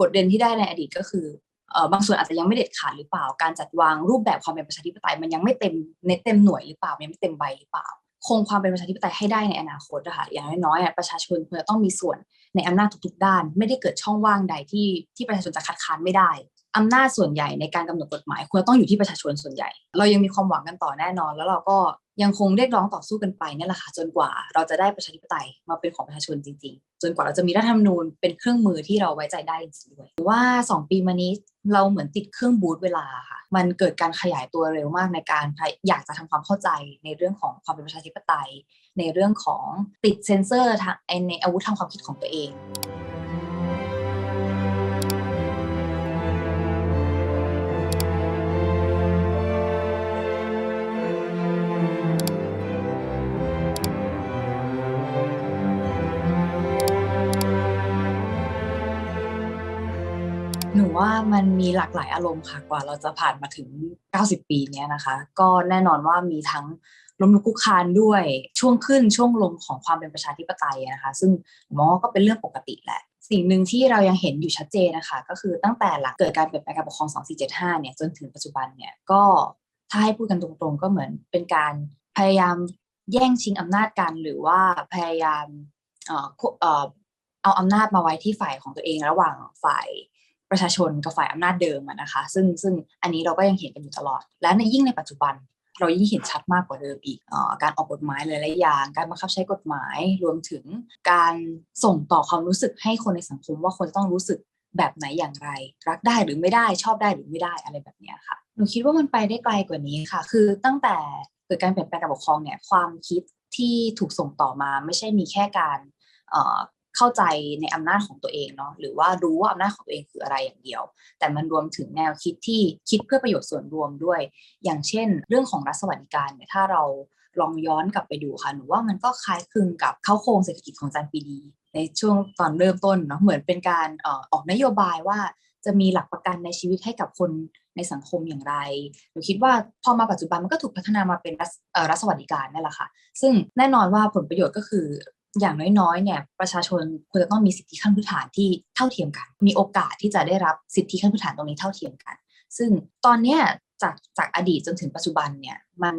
บทเรียนที่ได้ในอดีตก็คือบางส่วนอาจจะยังไม่เด็ดขาดหรือเปล่า การจัดวางรูปแบบความเป็นประชาธิปไตยมันยังไม่เต็มเน็ตเต็มหน่วยหรือเปล่ายังไม่เต็มใบหรือเปล่า คงความเป็นประชาธิปไตยให้ได้ในอนาคตนะคะอย่างน้อยๆประชาชนควรจะต้องมีส่วนในอำนาจทุกๆด้าน ไม่ได้เกิดช่องว่างใดที่ที่ประชาชนจะคัดค้านไม่ได้ อำนาจส่วนใหญ่ในการกำหนดกฎหมายควรต้องอยู่ที่ประชาชนส่วนใหญ่ เรายังมีความหวังกันต่อแน่นอน แล้วเราก็ยังคงเรียกร้องต่อสู้กันไปนี่แหละค่ะจนกว่าเราจะได้ประชาธิปไตยมาเป็นของประชาชนจริง ๆ จนกว่าเราจะมีรัฐธรรมนูญเป็นเครื่องมือที่เราไว้ใจได้จริงๆด้วยว่า 2 ปีมานี้เราเหมือนติดเครื่องบูตเวลาค่ะ มันเกิดการขยายตัวเร็วมากในการอยากจะทำความเข้าใจในเรื่องของความเป็นประชาธิปไตย ในเรื่องของติดเซนเซอร์ในอาวุธทางความคิดของตัวเอง ว่ามันมีหลากหลายอารมณ์ค่ะกว่าเราจะผ่านมาถึง 90 ปีเนี้ยนะคะ ก็แน่นอนว่ามีทั้งล้มลุกคุกคานด้วยช่วงขึ้นช่วงลงของความเป็นประชาธิปไตยนะคะ ซึ่งมองว่าก็เป็นเรื่องปกติแหละ สิ่งหนึ่งที่เรายังเห็นอยู่ชัดเจนนะคะ ก็คือตั้งแต่หลังเกิดการเปลี่ยนแปลงการปกครอง 2475 เนี่ยจนถึงปัจจุบันเนี่ยก็ถ้าให้พูดกันตรงๆ ก็เหมือนเป็นการพยายามแย่งชิงอำนาจกัน หรือว่าพยายามเอ่อเอ่อเอาอำนาจมาไว้ที่ฝ่ายของตัวเองระหว่างฝ่าย ประชาชนกับฝ่ายอำนาจเดิมนะคะ ซึ่งซึ่งอันนี้เราก็ยังเห็นกันอยู่ตลอด และในยิ่งในปัจจุบันเรายิ่งเห็นชัดมากกว่าเดิมอีกอการออกกฎหมายหลายๆอย่าง การบังคับใช้กฎหมาย รวมถึงการส่งต่อความรู้สึกให้คนในสังคมว่าคนต้องรู้สึกแบบไหนอย่างไร รักได้หรือไม่ได้ชอบได้หรือไม่ได้อะไรแบบนี้ค่ะหนูคิดว่ามันไปได้ไกลกว่านี้ค่ะ คือตั้งแต่เกิดการเปลี่ยนแปลงการปกครองเนี่ยความคิดที่ถูกส่งต่อมาไม่ใช่มีแค่การ เข้าใจในอำนาจของตัวเองเนาะหรือว่ารู้ว่าอำนาจของตัวเองคืออะไรอย่างเดียว แต่มันรวมถึงแนวคิดที่คิดเพื่อประโยชน์ส่วนรวมด้วย อย่างเช่น เรื่องของรัฐสวัสดิการเนี่ยถ้าเราลองย้อนกลับไปดูค่ะหนูว่ามันก็คล้ายคลึงกับเข้าโครงเศรษฐกิจของจันปีดี ในช่วงตอนเริ่มต้นเนาะเหมือนเป็นการออกนโยบายว่าจะมีหลักประกันในชีวิตให้กับคนในสังคมอย่างไรหนูคิดว่าพอมาปัจจุบันมันก็ถูกพัฒนามาเป็นรัฐสวัสดิการนี่แหละค่ะ ซึ่งแน่นอนว่าผลประโยชน์ก็คือ อย่างน้อยๆ เนี่ยประชาชนควรจะต้องมีสิทธิขั้นพื้นฐานที่เท่าเทียมกัน มีโอกาสที่จะได้รับสิทธิขั้นพื้นฐานตรงนี้เท่าเทียมกัน ซึ่งตอนเนี้ยจากจากอดีตจนถึงปัจจุบันเนี่ยมัน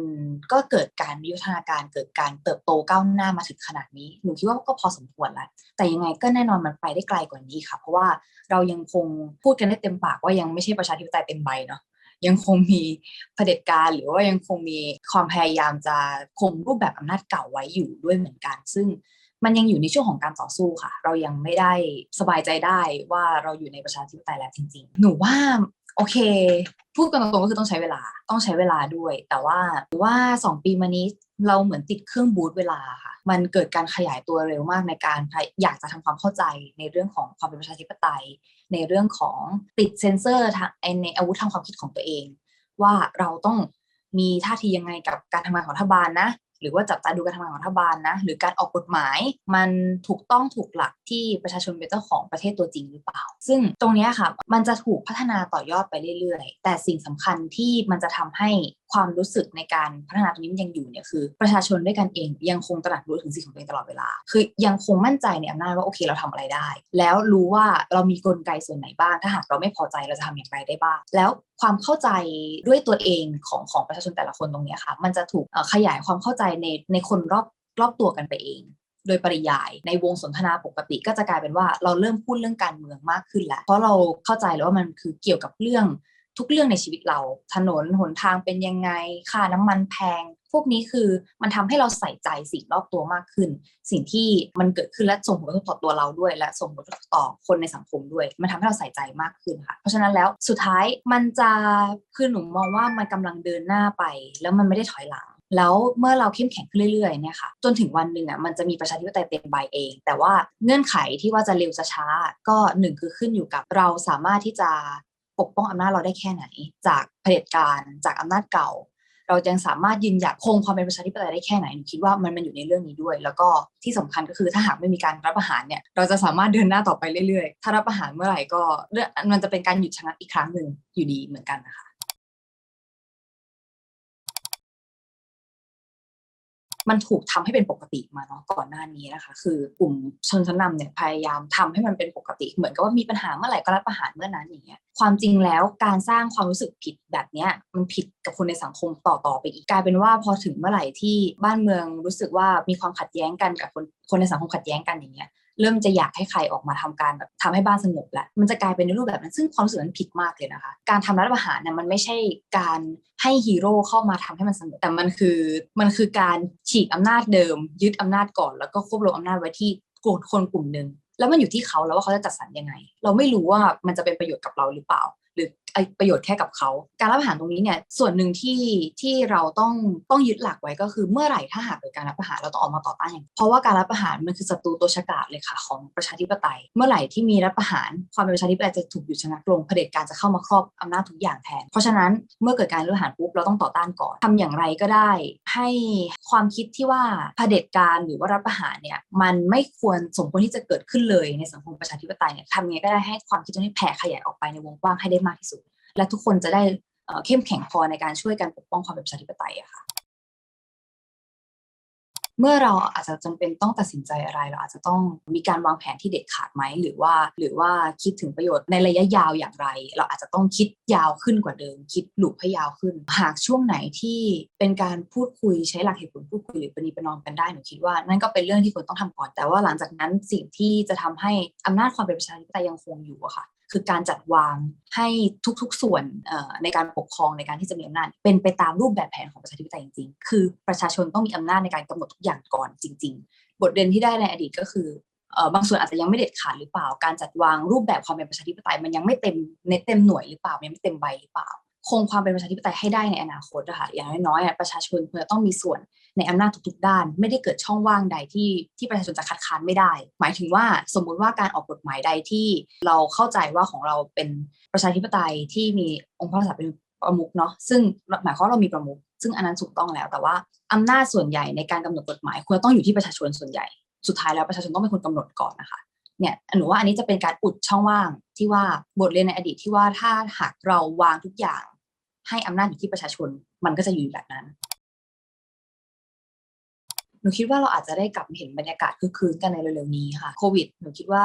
ก็เกิดการวิวัฒนาการเกิดการเติบโตก้าวหน้ามาถึงขนาดนี้หนูคิดว่าก็พอสมควรแล้วแต่ยังไงก็แน่นอนมันไปได้ไกลกว่านี้ค่ะ เพราะว่าเรายังคงพูดกันได้เต็มปากว่ายังไม่ใช่ประชาธิปไตยเต็มใบเนาะยังคงมีเผด็จการหรือว่ายังคงมีความพยายามจะคงรูปแบบอำนาจเก่าไว้อยู่ด้วยเหมือนกัน ซึ่ง มันยังอยู่ในช่วงของการต่อสู้ค่ะ เรายังไม่ได้สบายใจได้ว่าเราอยู่ในประชาธิปไตยแล้วจริง ๆ หนูว่าโอเค พูดกันตรงๆก็คือต้องใช้เวลาต้องใช้เวลาด้วย แต่ว่าหรือว่า 2 ปีมานี้เราเหมือนติดเครื่องบูตเวลาค่ะ มันเกิดการขยายตัวเร็วมากในการอยากจะทำความเข้าใจในเรื่องของความเป็นประชาธิปไตย ในเรื่องของติดเซนเซอร์ทางในอาวุธทางความคิดของตัวเอง ว่าเราต้องมีท่าทียังไงกับการทำงานของรัฐบาลนะ หรือว่าจับตาดูการทำงานของรัฐบาลนะ หรือการออกกฎหมาย มันถูกต้องถูกหลักที่ประชาชนเป็นเจ้าของประเทศตัวจริงหรือเปล่า ซึ่งตรงนี้ค่ะมันจะถูกพัฒนาต่อยอดไปเรื่อยๆ แต่สิ่งสำคัญที่มันจะทำให้ความรู้สึกในการพัฒนาตรงนี้มันยังอยู่เนี่ยคือ ประชาชนด้วยกันเองยังคงตระหนักรู้ถึงสิ่งของตัวเองตลอดเวลา คือยังคงมั่นใจในอำนาจว่าโอเคเราทำอะไรได้ แล้วรู้ว่าเรามีกลไกส่วนไหนบ้างถ้าหากเราไม่พอใจเราจะทำอย่างไรได้บ้าง แล้วความเข้าใจด้วยตัวเองของของประชาชนแต่ละคนตรงนี้ค่ะ มันจะถูกขยายความเข้าใจในในคนรอบรอบตัวกันไปเองโดยปริยายในวงสนทนาปกติก็จะกลายเป็นว่าเราเริ่มพูดเรื่องการเมืองมากขึ้นแล้วเพราะเราเข้าใจแล้วว่ามันคือเกี่ยวกับเรื่อง ทุกเรื่องในชีวิตเรา ถนนหนทางเป็นยังไง ค่าน้ำมันแพง พวกนี้คือมันทำให้เราใส่ใจสิ่งรอบตัวมากขึ้น สิ่งที่มันเกิดขึ้นและส่งผลกระทบต่อตัวเราด้วย และส่งผลกระทบต่อคนในสังคมด้วย มันทำให้เราใส่ใจมากขึ้นค่ะ เพราะฉะนั้นแล้วสุดท้ายมันจะคือหนูมองว่ามันกำลังเดินหน้าไป แล้วมันไม่ได้ถอยหลังแล้วเมื่อเราเข้มแข็งขึ้นเรื่อยๆเนี่ยค่ะจนถึงวันหนึ่งอะมันจะมีประชาธิปไตยเต็มใบเอง แต่ว่าเงื่อนไขที่ว่าจะเร็วจะช้า ก็หนึ่งคือขึ้นอยู่กับเราสามารถที่จะ ปกป้องอำนาจเราได้แค่ไหน จากเผด็จการจากอำนาจเก่า เรายังสามารถยืนหยัดคงความเป็นประชาธิปไตยได้แค่ไหนหนูคิดว่ามันมันอยู่ในเรื่องนี้ด้วย แล้วก็ที่สำคัญก็คือถ้าหากไม่มีการรับประหารเนี่ยเราจะสามารถเดินหน้าต่อไปเรื่อยๆ ถ้ารับประหารเมื่อไหร่ก็มันจะเป็นการหยุดชะงักอีกครั้งหนึ่งอยู่ดีเหมือนกันนะคะ มันถูกทำให้เป็นปกติมาเนาะก่อนหน้านี้นะคะ คือกลุ่มชนชั้นนำเนี่ยพยายามทำให้มันเป็นปกติ เหมือนกับว่ามีปัญหาเมื่อไหร่ก็รับประหารเมื่อนั้นอย่างเงี้ยความจริงแล้วการสร้างความรู้สึกผิดแบบเนี้ยมันผิดกับคนในสังคมต่อๆไปอีกกลายเป็นว่าพอถึงเมื่อไหร่ที่บ้านเมืองรู้สึกว่ามีความขัดแย้งกันกับคนคนในสังคมขัดแย้งกันอย่างเงี้ย เริ่มจะอยากให้ใครออกมาทำการแบบทำให้บ้านสงบแล้วมันจะกลายเป็นในรูปแบบนั้นซึ่งความรู้สึกนั้นผิดมากเลยนะคะ การทำรัฐประหารเนี่ยมันไม่ใช่การให้ฮีโร่เข้ามาทำให้มันสงบแต่มันคือมันคือการฉีกอำนาจเดิม ยึดอำนาจก่อน แล้วก็ควบรวมอำนาจไว้ที่กลุ่มคนกลุ่มหนึ่งแล้วมันอยู่ที่เขาแล้วว่าเขาจะจัดสรรยังไง เราไม่รู้ว่ามันจะเป็นประโยชน์กับเราหรือเปล่า หรือ ประโยชน์แค่กับเขา การรับประหารตรงนี้เนี่ยส่วนหนึ่งที่ที่เราต้องต้องยึดหลักไว้ก็คือเมื่อไหร่ถ้าหากเกิดการรับประหารเราต้องออกมาต่อต้านอย่างเพราะว่าการรับประหารมันคือศัตรูตัวฉกาจเลยค่ะของประชาธิปไตย เมื่อไหร่ที่มีรัฐประหารความเป็นประชาธิปไตยจะถูกหยุดชะงักลงเผด็จการจะเข้ามาครอบอำนาจทุกอย่างแทน เพราะฉะนั้นเมื่อเกิดการรัฐประหารปุ๊บเราต้องต่อต้านก่อนทำอย่างไรก็ได้ ให้ความคิดที่ว่าเผด็จการหรือว่ารัฐประหารเนี่ยมันไม่ควรสมควรที่จะเกิดขึ้นเลยในสังคมประชาธิปไตยเนี่ยทำยังไงก็ได้ให้ความคิดตรงนี้แผ่ขยายออกไปในวงกว้างให้ได้มากที่สุด และทุกคนจะได้เข้มแข็งพอในการช่วยกันปกป้องความเป็นประชาธิปไตยอะค่ะเมื่อเราอาจจะจำเป็นต้องตัดสินใจอะไร เราอาจจะต้องมีการวางแผนที่เด็ดขาดไหมหรือว่า หรือว่าคิดถึงประโยชน์ในระยะยาวอย่างไร เราอาจจะต้องคิดยาวขึ้นกว่าเดิม คิดหลุกให้ยาวขึ้น หากช่วงไหนที่เป็นการพูดคุยใช้หลักเหตุผลพูดคุยหรือปณีประนอมกันได้หนูคิดว่านั่นก็เป็นเรื่องที่ควรต้องทำก่อนแต่ว่าหลังจากนั้นสิ่งที่จะทำให้อำนาจความเป็นประชาธิปไตยยังคงอยู่อะค่ะ คือการจัดวางให้ทุกๆส่วนในการปกครองในการที่จะมีอำนาจเป็นไปตามรูปแบบแผนของประชาธิปไตยจริงๆ คือประชาชนต้องมีอำนาจในการกำหนดทุกอย่างก่อนจริง ๆ บทเรียนที่ได้ในอดีตก็คือบางส่วนอาจจะยังไม่เด็ดขาดหรือเปล่า การจัดวางรูปแบบความเป็นประชาธิปไตยมันยังไม่เต็มเน็ตเต็มหน่วยหรือเปล่ายังไม่เต็มใบหรือเปล่า คงความเป็นประชาธิปไตยให้ได้ในอนาคตนะคะอย่างน้อยๆประชาชนควรจะต้องมีส่วน ในอำนาจทุกๆด้าน ไม่ได้เกิดช่องว่างใดที่ที่ประชาชนจะคัดค้านไม่ได้ หมายถึงว่าสมมุติว่าการออกกฎหมายใดที่เราเข้าใจว่าของเราเป็นประชาธิปไตยที่มีองค์พระมหากษัตริย์เป็นประมุขเนาะซึ่งหมายความว่าเรามีประมุขซึ่งอันนั้นถูกต้องแล้ว แต่ว่าอำนาจส่วนใหญ่ในการกำหนดกฎหมายควรต้องอยู่ที่ประชาชนส่วนใหญ่ สุดท้ายแล้วประชาชนต้องเป็นคนกำหนดก่อนนะคะเนี่ยหนูว่าอันนี้จะเป็นการอุดช่องว่างที่ว่าบทเรียนในอดีตที่ว่าถ้าหากเราวางทุกอย่าง ให้อำนาจอยู่ที่ประชาชนมันก็จะอยู่แบบนั้น นูคิดว่าเราอาจจะได้กลับเห็นบรรยากาศคึกคืนกันในเร็วๆนี้ค่ะโควิดหนูคิดว่า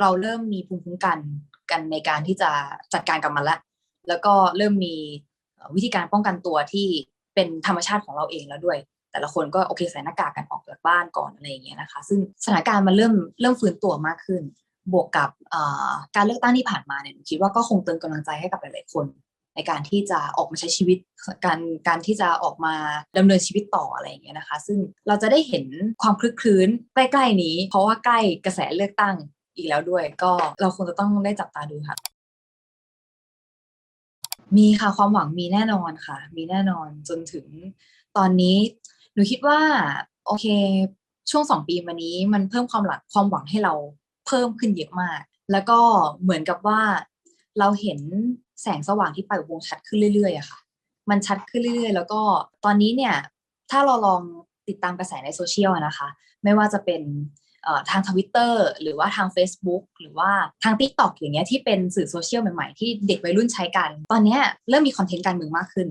เราเริ่มมีภูมิคุ้มกันกันในการที่จะจัดการกับมันล้วแล้วก็เริ่มมีวิธีการป้องกันตัวที่เป็นธรรมชาติของเราเองแล้วด้วย แต่ละคนก็โอเคใส่หน้ากากกันออกจากบ้านก่อนอะไรอย่างเงี้ยนะคะ ซึ่งสถานการณ์มันเริ่มเริ่มฟื้นตัวมากขึ้น บวกกับการเลือกตั้งที่ผ่านมาเนี่ยคิดว่าก็คงเติมกำลังใจให้กับหลายๆคน ในการที่จะออกมาใช้ชีวิตการการที่จะออกมาดำเนินชีวิตต่ออะไรอย่างเงี้ยนะคะ ซึ่งเราจะได้เห็นความคลึกคลื้นใกล้ๆนี้ เพราะว่าใกล้กระแสเลือกตั้งอีกแล้วด้วย ก็เราคงจะต้องได้จับตาดูค่ะมีค่ะความหวังมีแน่นอนค่ะ มีแน่นอนจนถึงตอนนี้ หนูคิดว่า โอเค ช่วงสองปีมานี้มันเพิ่มความหลักความหวังให้เราเพิ่มขึ้นเยอะมาก แล้วก็เหมือนกับว่าเราเห็น แสงสว่างที่ปลายวงชัดขึ้นเรื่อยๆอะค่ะ มันชัดขึ้นเรื่อยๆ แล้วก็ตอนนี้เนี่ยถ้าเราลองติดตามกระแสในโซเชียลนะคะ ไม่ว่าจะเป็นทางทวิตเตอร์หรือว่าทาง Facebook หรือว่าทาง t ิ k t o k อย่างเงี้ยที่เป็นสื่อโซเชียลใหม่ๆ ที่เด็กวัยรุ่นใช้กัน ตอนนี้เริ่มมีคอนเทนต์การเมืองมากขึ้น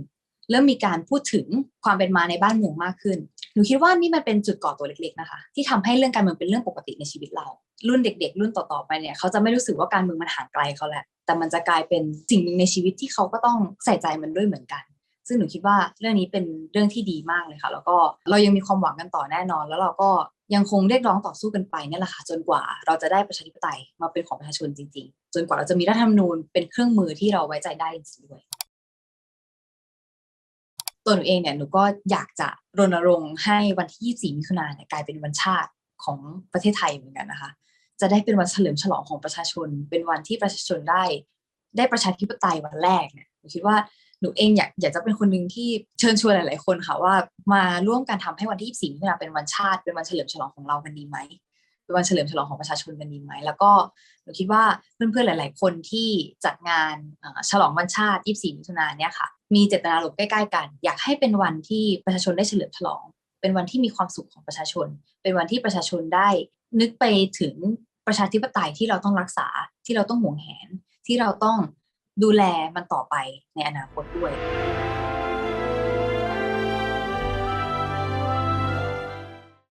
เริ่มมีการพูดถึงความเป็นมาในบ้านเมืองมากขึ้น หนูคิดว่านี่มันเป็นจุดก่อตัวเล็กๆนะคะ ที่ทำให้เรื่องการเมืองเป็นเรื่องปกติในชีวิตเรา รุ่นเด็ก ๆ รุ่นต่อๆไปเนี่ยเขาจะไม่รู้สึกว่าการเมืองมันห่างไกลเขาแหละ แต่มันจะกลายเป็นสิ่งหนึ่งในชีวิตที่เขาก็ต้องใส่ใจมันด้วยเหมือนกัน ซึ่งหนูคิดว่าเรื่องนี้เป็นเรื่องที่ดีมากเลยค่ะ แล้วก็เรายังมีความหวังกันต่อแน่นอน แล้วเราก็ยังคงเรียกร้องต่อสู้กันไปนี่แหละค่ะจนกว่าเราจะได้ประชาธิปไตยมาเป็นของประชาชนจริง ๆ จนกว่าเราจะมีรัฐธรรมนูญเป็นเครื่องมือที่เราไว้ใจได้จริงด้วยตัวหนูเองเนี่ยหนูก็อยากจะรณรงค์ให้วันที่ 24 มิถุนายนกลายเป็นวันชาติของประเทศไทยเหมือนกันนะคะ จะได้เป็นวันเฉลิมฉลองของประชาชน เป็นวันที่ประชาชนได้ ได้ประชาธิปไตยวันแรกเนี่ยหนูคิดว่าหนูเองอยากอยากจะเป็นคนหนึ่งที่เชิญชวนหลาย ๆ คนค่ะว่ามาร่วมกันทำให้วันที่ 24มิถุนายนเป็นวันชาติ เป็นวันเฉลิมฉลองของเรากันดีไหมเป็นวันเฉลิมฉลองของประชาชนกันดีไหมแล้วก็หนูคิดว่าเพื่อนๆหลาย ๆ คนที่จัดงานฉลองวันชาติ 24มิถุนายนเนี่ยค่ะ มีเจตนารมณ์ใกล้ ๆ กัน อยากให้เป็นวันที่ประชาชนได้เฉลิมฉลอง เป็นวันที่มีความสุขของประชาชน เป็นวันที่ประชาชนได้ นึกไปถึงประชาธิปไตยที่เราต้องรักษาที่เราต้องห่วงแหน ที่เราต้องดูแลมันต่อไปในอนาคตด้วย